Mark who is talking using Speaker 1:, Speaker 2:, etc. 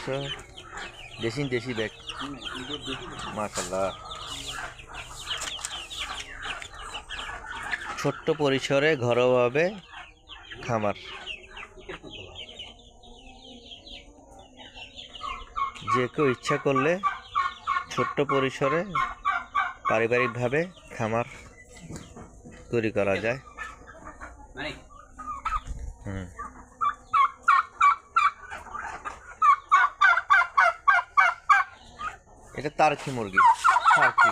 Speaker 1: চারশো দেশি দেশি ব্যাগ মাশাল্লাহ ছোট্ট পরিসরে ঘরোয়াভাবে খামার। যে কেউ ইচ্ছা করলে ছোট্ট পরিসরে পারিবারিকভাবে খামার তৈরি করা যায়। হুম। এটা তারকি মুরগি। তারকি